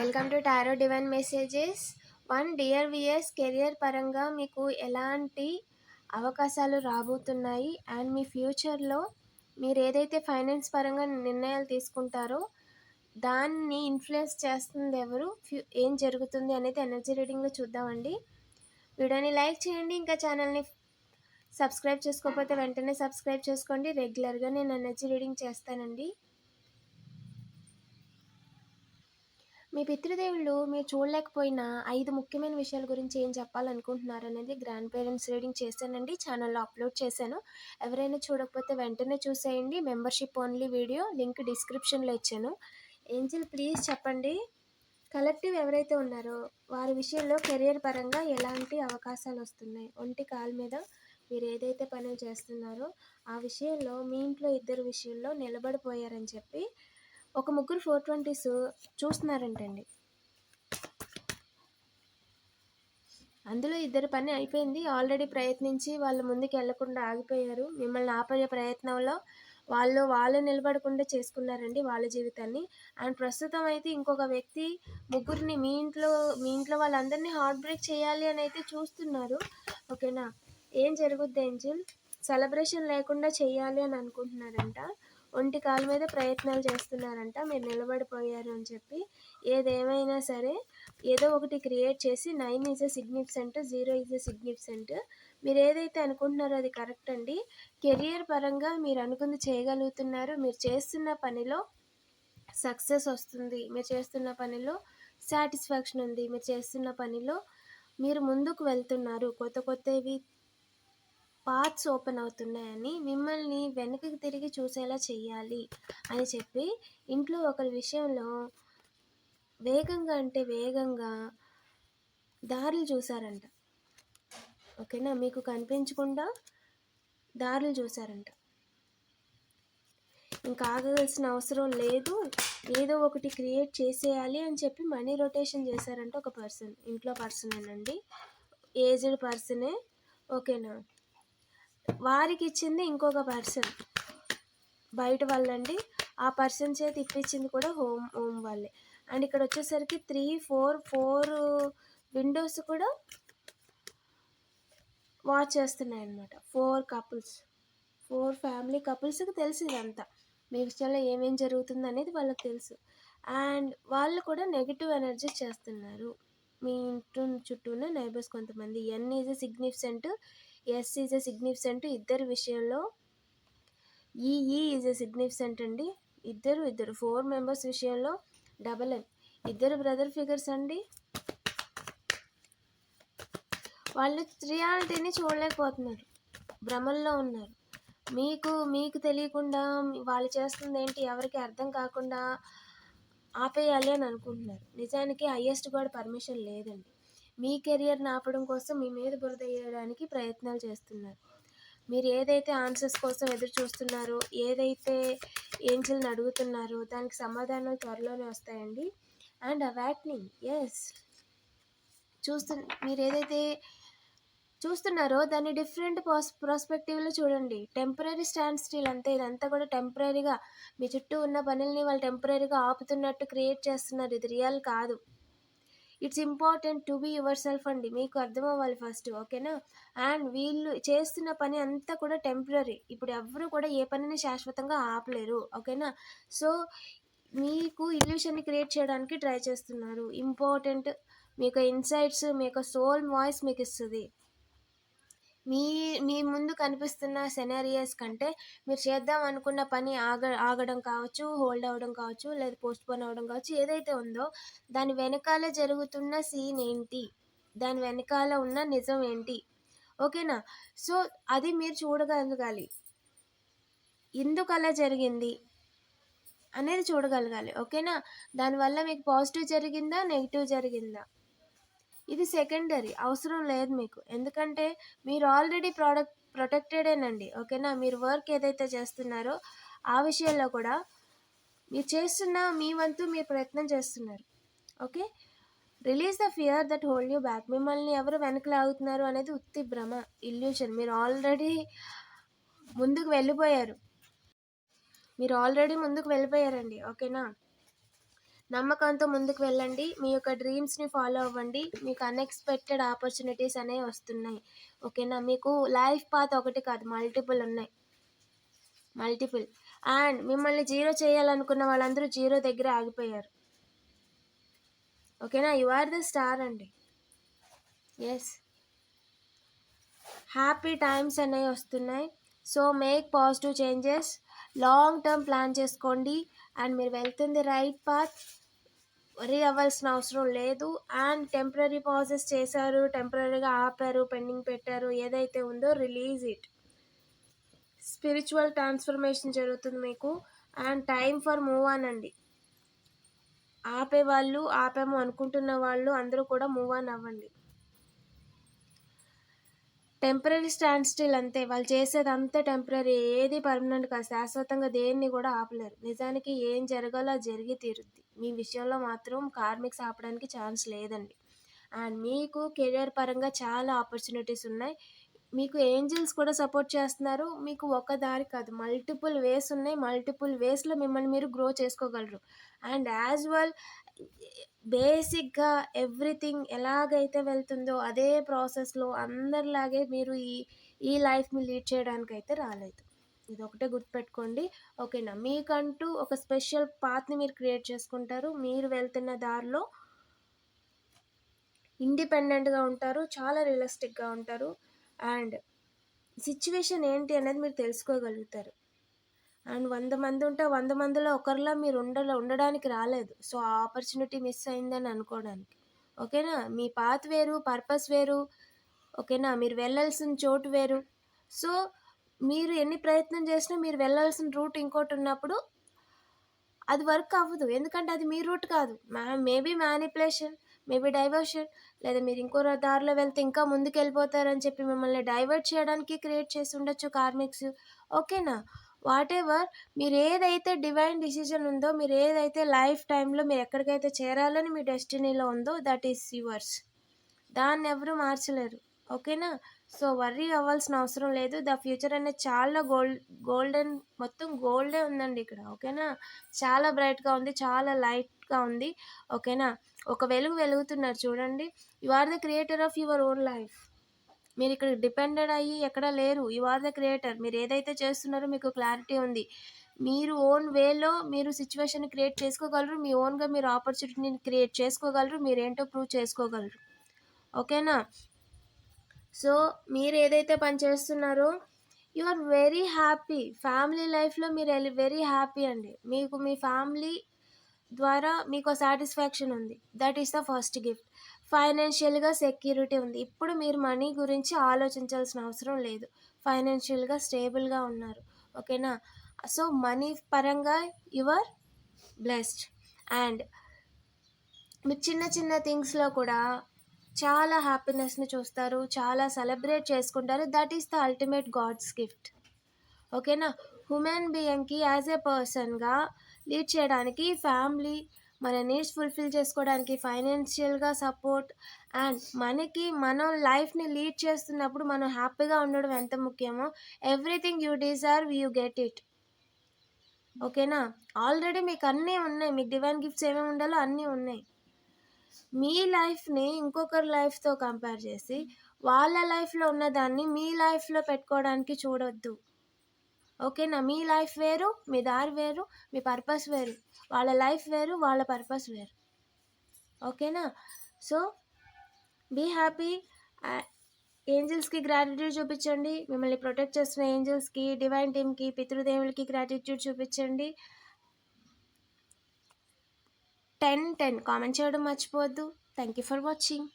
Welcome to tarot divine messages one dear viewers career పరంగా మీకు ఎలాంటి అవకాశాలు రాబోతున్నాయి? అండ్ మీ ఫ్యూచర్లో మీరు ఏదైతే ఫైనాన్స్ పరంగా నిర్ణయాలు తీసుకుంటారో దాన్ని ఇన్ఫ్లుయెన్స్ చేస్తుంది ఎవరు? ఫ్యూ ఏం జరుగుతుంది అనేది ఎనర్జీ రీడింగ్లో చూద్దామండి. వీడియోని లైక్ చేయండి ఇంకా ఛానల్ని సబ్స్క్రైబ్ చేసుకోకపోతే వెంటనే సబ్స్క్రైబ్ చేసుకోండి. రెగ్యులర్గా నేను ఎనర్జీ రీడింగ్ చేస్తానండి. మీ పితృదేవుళ్ళు మీరు చూడలేకపోయినా ఐదు ముఖ్యమైన విషయాల గురించి ఏం చెప్పాలనుకుంటున్నారు అనేది గ్రాండ్ పేరెంట్స్ రీడింగ్ చేశానండి. ఛానల్లో అప్లోడ్ చేశాను. ఎవరైనా చూడకపోతే వెంటనే చూసేయండి. మెంబర్షిప్ ఓన్లీ వీడియో లింక్ డిస్క్రిప్షన్లో ఇచ్చాను. ఏంజిల్ ప్లీజ్ చెప్పండి. కలెక్టివ్ ఎవరైతే ఉన్నారో వారి విషయంలో కెరియర్ పరంగా ఎలాంటి అవకాశాలు వస్తున్నాయి? ఒంటి కాలు మీద మీరు ఏదైతే పనులు చేస్తున్నారో ఆ విషయంలో మీ ఇంట్లో ఇద్దరు విషయంలో నిలబడిపోయారని చెప్పి ఒక ముగ్గురు ఫోర్ ట్వంటీస్ చూస్తున్నారంటండి. అందులో ఇద్దరు పని అయిపోయింది. ఆల్రెడీ ప్రయత్నించి వాళ్ళు ముందుకు వెళ్ళకుండా ఆగిపోయారు. మిమ్మల్ని ఆపే ప్రయత్నంలో వాళ్ళు వాళ్ళు నిలబడకుండా చేసుకున్నారండి వాళ్ళ జీవితాన్ని. అండ్ ప్రస్తుతం అయితే ఇంకొక వ్యక్తి ముగ్గురిని మీ ఇంట్లో మీ ఇంట్లో వాళ్ళందరినీ హార్ట్ బ్రేక్ చేయాలి అని అయితే చూస్తున్నారు. ఓకేనా? ఏం జరుగుద్ది ఏంజిల్? సెలబ్రేషన్ లేకుండా చేయాలి అని అనుకుంటున్నారంట. ఒంటి కాలు మీద ప్రయత్నాలు చేస్తున్నారంట మీరు నిలబడిపోయారు అని చెప్పి. ఏదేమైనా సరే ఏదో ఒకటి క్రియేట్ చేసి nine is a significant zero is a significant మీరు ఏదైతే అనుకుంటున్నారో అది కరెక్ట్ అండి. కెరియర్ పరంగా మీరు అనుకుంది చేయగలుగుతున్నారు. మీరు చేస్తున్న పనిలో సక్సెస్ వస్తుంది. మీరు చేస్తున్న పనిలో సాటిస్ఫాక్షన్ ఉంది. మీరు చేస్తున్న పనిలో మీరు ముందుకు వెళ్తున్నారు. కొత్త కొత్తవి పార్ట్స్ ఓపెన్ అవుతున్నాయని మిమ్మల్ని వెనక్కి తిరిగి చూసేలా చేయాలి అని చెప్పి ఇంట్లో ఒకరి విషయంలో వేగంగా అంటే వేగంగా దారులు చూసారంట ఓకేనా? మీకు కనిపించకుండా దారులు చూసారంట ఇంకా ఆగవలసిన అవసరం లేదు. ఏదో ఒకటి క్రియేట్ చేసేయాలి అని చెప్పి మనీ రొటేషన్ చేశారంటే ఒక పర్సన్. ఇంట్లో పర్సనేనండి. ఏజ్డ్ పర్సనే. ఓకేనా? వారికి ఇచ్చింది ఇంకొక పర్సన్. బయట వాళ్ళండి. ఆ పర్సన్ చేతి ఇప్పించింది కూడా హోమ్ హోమ్ వాళ్ళే. అండ్ ఇక్కడ వచ్చేసరికి త్రీ ఫోర్ ఫోర్ విండోస్ కూడా వాచ్ చేస్తున్నాయి అనమాట ఫోర్ కపుల్స్. ఫోర్ ఫ్యామిలీ కపుల్స్కి తెలుసు ఇదంతా. మీ విషయంలో ఏమేం జరుగుతుంది అనేది వాళ్ళకి తెలుసు. అండ్ వాళ్ళు కూడా నెగిటివ్ ఎనర్జీ చేస్తున్నారు. మీ ఇంటి చుట్టూనే నైబర్స్ కొంతమంది. N is significant S is a significant ఇద్దరు విషయంలో. ఈఈ ఈజ్ ఎ సిగ్నిఫిసెంట్ అండి. ఇద్దరు ఇద్దరు. ఫోర్ మెంబర్స్ విషయంలో డబల్ ఎన్ ఇద్దరు బ్రదర్ ఫిగర్స్ అండి. వాళ్ళు రియాలిటీని చూడలేకపోతున్నారు. భ్రమల్లో ఉన్నారు. మీకు మీకు తెలియకుండా వాళ్ళు చేస్తుంది ఏంటి ఎవరికి అర్థం కాకుండా ఆపేయాలి అని అనుకుంటున్నారు. నిజానికి హయ్యెస్ట్ కూడా పర్మిషన్ లేదండి. మీ కెరియర్ని ఆపడం కోసం మీ మీద బురద వేయడానికి ప్రయత్నాలు చేస్తున్నారు. మీరు ఏదైతే ఆన్సర్స్ కోసం ఎదురు చూస్తున్నారో ఏదైతే ఏంజిల్ని అడుగుతున్నారో దానికి సమాధానాలు త్వరలోనే వస్తాయండి. అండ్ అవాక్నింగ్ ఎస్ చూస్తు మీరు ఏదైతే చూస్తున్నారో దాన్ని డిఫరెంట్ పాస్ ప్రాస్పెక్టివ్లో చూడండి. టెంపరీ స్టాండ్ స్టిల్ అంతే. ఇదంతా కూడా టెంపరీగా మీ చుట్టూ ఉన్న పనుల్ని వాళ్ళు టెంపరీగా ఆపుతున్నట్టు క్రియేట్ చేస్తున్నారు. ఇది రియల్ కాదు. It's important to be yourself అండి. మీకు అర్థం అవ్వాలి ఫస్ట్ ఓకేనా? అండ్ వీళ్ళు చేస్తున్న పని అంతా కూడా టెంపరీ ఇప్పుడు ఎవరు కూడా ఏ పనిని శాశ్వతంగా ఆపలేరు ఓకేనా? సో మీకు ఇల్యూషన్ని క్రియేట్ చేయడానికి ట్రై చేస్తున్నారు. ఇంపార్టెంట్ మీకు ఇన్సైట్స్ మీకు సోల్ వాయిస్ మీకు ఇస్తుంది. మీ మీ ముందు కనిపిస్తున్న సెనారియస్ కంటే మీరు చేద్దాం అనుకున్న పని ఆగ ఆగడం కావచ్చు హోల్డ్ అవ్వడం కావచ్చు లేదా పోస్ట్ పోన్ అవ్వడం కావచ్చు ఏదైతే ఉందో దాని వెనకాల జరుగుతున్న సీన్ ఏంటి? దాని వెనకాల ఉన్న నిజం ఏంటి? ఓకేనా? సో అది మీరు చూడగలగాలి. ఎందుకు అలా జరిగింది అనేది చూడగలగాలి. ఓకేనా? దానివల్ల మీకు పాజిటివ్ జరిగిందా నెగిటివ్ జరిగిందా? ఇది సెకండరీ అవసరం లేదు మీకు. ఎందుకంటే మీరు ఆల్రెడీ ప్రోడక్ట్ ప్రొటెక్టెడేనండి ఓకేనా? మీరు వర్క్ ఏదైతే చేస్తున్నారో ఆ విషయంలో కూడా మీరు చేస్తున్న మీ వంతు మీరు ప్రయత్నం చేస్తున్నారు okay? Release the fear that hold you back. మిమ్మల్ని ఎవరు వెనక లాగుతున్నారు అనేది ఉత్తి భ్రమ ఇల్యూషన్. మీరు ఆల్రెడీ ముందుకు వెళ్ళిపోయారు. మీరు ఆల్రెడీ ముందుకు వెళ్ళిపోయారండి ఓకేనా? నమ్మకంతో ముందుకు వెళ్ళండి. మీ యొక్క డ్రీమ్స్ని ఫాలో అవ్వండి. మీకు అన్ఎక్స్పెక్టెడ్ ఆపర్చునిటీస్ అనేవి వస్తున్నాయి. ఓకేనా మీకు లైఫ్ పాత్ ఒకటి కాదు మల్టిపుల్ ఉన్నాయి. మల్టిపుల్ అండ్ మిమ్మల్ని జీరో చేయాలనుకున్న వాళ్ళందరూ జీరో దగ్గర ఆగిపోయారు. ఓకేనా యు ఆర్ ద స్టార్ అండి. ఎస్ హ్యాపీ టైమ్స్ అనేవి వస్తున్నాయి. So make positive changes long term plan చేసుకోండి. అండ్ మీరు వెళ్తుంది రైట్ పాత్ వరీ అవ్వాల్సిన అవసరం లేదు. అండ్ టెంపరీ పాజెస్ చేశారు టెంపరీగా ఆపారు పెండింగ్ పెట్టారు ఏదైతే ఉందో రిలీజ్ ఇట్. స్పిరిచువల్ ట్రాన్స్ఫర్మేషన్ జరుగుతుంది మీకు. And time for move on అండి. ఆపే వాళ్ళు ఆపాము అనుకుంటున్న వాళ్ళు అందరూ కూడా మూవ్ ఆన్ అవ్వండి. టెంపరీ స్టాండ్ స్టిల్ అంతే. వాళ్ళు చేసేది అంతా టెంపరీ. ఏది పర్మనెంట్ కాదు శాశ్వతంగా దేన్ని కూడా ఆపలేరు. నిజానికి ఏం జరగాలో జరిగి తీరుద్ది. మీ విషయంలో మాత్రం కార్మిక్స్ ఆపడానికి ఛాన్స్ లేదండి. అండ్ మీకు కెరియర్ పరంగా చాలా ఆపర్చునిటీస్ ఉన్నాయి. మీకు ఏంజిల్స్ కూడా సపోర్ట్ చేస్తున్నారు. మీకు ఒక దారి కాదు మల్టిపుల్ వేస్ ఉన్నాయి. మల్టిపుల్ వేస్లో మిమ్మల్ని మీరు గ్రో చేసుకోగలరు. అండ్ యాజ్ వెల్ బేసిక్గా ఎవ్రీథింగ్ ఎలాగైతే వెళ్తుందో అదే ప్రాసెస్లో అందరిలాగే మీరు ఈ ఈ లైఫ్ని లీడ్ చేయడానికైతే రాలేదు. ఇది ఒకటే గుర్తుపెట్టుకోండి. ఓకేనా? మీకంటూ ఒక స్పెషల్ పాత్ని మీరు క్రియేట్ చేసుకుంటారు. మీరు వెళ్తున్న దారిలో ఇండిపెండెంట్గా ఉంటారు. చాలా రియలిస్టిక్గా ఉంటారు. అండ్ సిచ్యువేషన్ ఏంటి అనేది మీరు తెలుసుకోగలుగుతారు. అండ్ వంద మంది ఉంటే వంద మందిలో ఒకరిలా మీరు ఉండ ఉండడానికి రాలేదు. సో ఆ ఆపర్చునిటీ మిస్ అయిందని అనుకోవడానికి. ఓకేనా? మీ పాత్ వేరు పర్పస్ వేరు. ఓకేనా? మీరు వెళ్ళాల్సిన చోటు వేరు. సో మీరు ఎన్ని ప్రయత్నం చేసినా మీరు వెళ్ళాల్సిన రూట్ ఇంకోటి ఉన్నప్పుడు అది వర్క్ అవ్వదు. ఎందుకంటే అది మీ రూట్ కాదు. మేబీ మ్యానిపులేషన్ మేబీ డైవర్షన్ లేదా మీరు ఇంకో దారిలో వెళ్తే ఇంకా ముందుకు వెళ్ళిపోతారని చెప్పి మిమ్మల్ని డైవర్ట్ చేయడానికి క్రియేట్ చేసి ఉండొచ్చు కార్మిక్స్. ఓకేనా? వాట్ ఎవర్ మీరు ఏదైతే డివైన్ డిసిజన్ ఉందో మీరు ఏదైతే లైఫ్ టైంలో మీరు ఎక్కడికైతే చేరాలని మీ డెస్టినీలో ఉందో దట్ ఈస్ యువర్స్. దాన్ని ఎవరు మార్చలేరు. ఓకేనా? సో వర్రీ అవ్వాల్సిన అవసరం లేదు. ద ఫ్యూచర్ అనేది చాలా గోల్డ్ గోల్డెన్ మొత్తం గోల్డే ఉందండి ఇక్కడ ఓకేనా? చాలా బ్రైట్గా ఉంది చాలా లైట్గా ఉంది ఓకేనా? ఒక వెలుగు వెలుగుతున్నారు చూడండి. You are the creator of your own life. మీరు ఇక్కడ డిపెండెడ్ అయ్యి ఎక్కడ లేరు. You are the creator. మీరు ఏదైతే చేస్తున్నారో మీకు క్లారిటీ ఉంది. మీరు ఓన్ వేలో మీరు సిచ్యువేషన్ క్రియేట్ చేసుకోగలరు. మీ ఓన్గా మీరు ఆపర్చునిటీని క్రియేట్ చేసుకోగలరు. మీరు ఏంటో ప్రూవ్ చేసుకోగలరు. ఓకేనా? సో మీరు ఏదైతే పని చేస్తున్నారో you are very happy. Family లైఫ్లో మీరు వెరీ హ్యాపీ అండి. మీకు మీ ఫ్యామిలీ ద్వారా మీకు సాటిస్ఫాక్షన్ ఉంది. That is the first gift. ఫైనాన్షియల్గా సెక్యూరిటీ ఉంది. ఇప్పుడు మీరు మనీ గురించి ఆలోచించాల్సిన అవసరం లేదు. ఫైనాన్షియల్గా స్టేబుల్గా ఉన్నారు. ఓకేనా? సో మనీ పరంగా యువర్ బ్లెస్డ్. అండ్ మీరు చిన్న చిన్న థింగ్స్లో కూడా చాలా హ్యాపీనెస్ని చూస్తారు చాలా సెలబ్రేట్ చేసుకుంటారు. That is the ultimate god's gift ఓకేనా హ్యూమన్ బీయింగ్కి యాజ్ ఏ పర్సన్గా లీడ్ చేయడానికి ఫ్యామిలీ మన నీడ్స్ ఫుల్ఫిల్ చేసుకోవడానికి ఫైనాన్షియల్గా సపోర్ట్ అండ్ మనకి మనం లైఫ్ని లీడ్ చేస్తున్నప్పుడు మనం హ్యాపీగా ఉండడం ఎంత ముఖ్యమో everything you deserve you get it ఓకేనా ఆల్రెడీ మీకు అన్నీ ఉన్నాయి. మీకు డివైన్ గిఫ్ట్స్ ఏమేమి ఉండాలో అన్నీ ఉన్నాయి. మీ లైఫ్ని ఇంకొకరి లైఫ్తో కంపేర్ చేసి వాళ్ళ లైఫ్లో ఉన్నదాన్ని మీ లైఫ్లో పెట్టుకోవడానికి చూడొద్దు. ఓకేనా? మీ లైఫ్ వేరు మీ దారి వేరు మీ పర్పస్ వేరు. వాళ్ళ లైఫ్ వేరు వాళ్ళ పర్పస్ వేరు. ఓకేనా? So be happy. ఏంజల్స్కి గ్రాటిట్యూడ్ చూపించండి. మిమ్మల్ని ప్రొటెక్ట్ చేస్తున్న ఏంజల్స్కి డివైన్ టీమ్కి పితృదేవులకి గ్రాటిట్యూడ్ చూపించండి. టెన్ టెన్ కామెంట్ చేయడం మర్చిపోవద్దు. Thank you for watching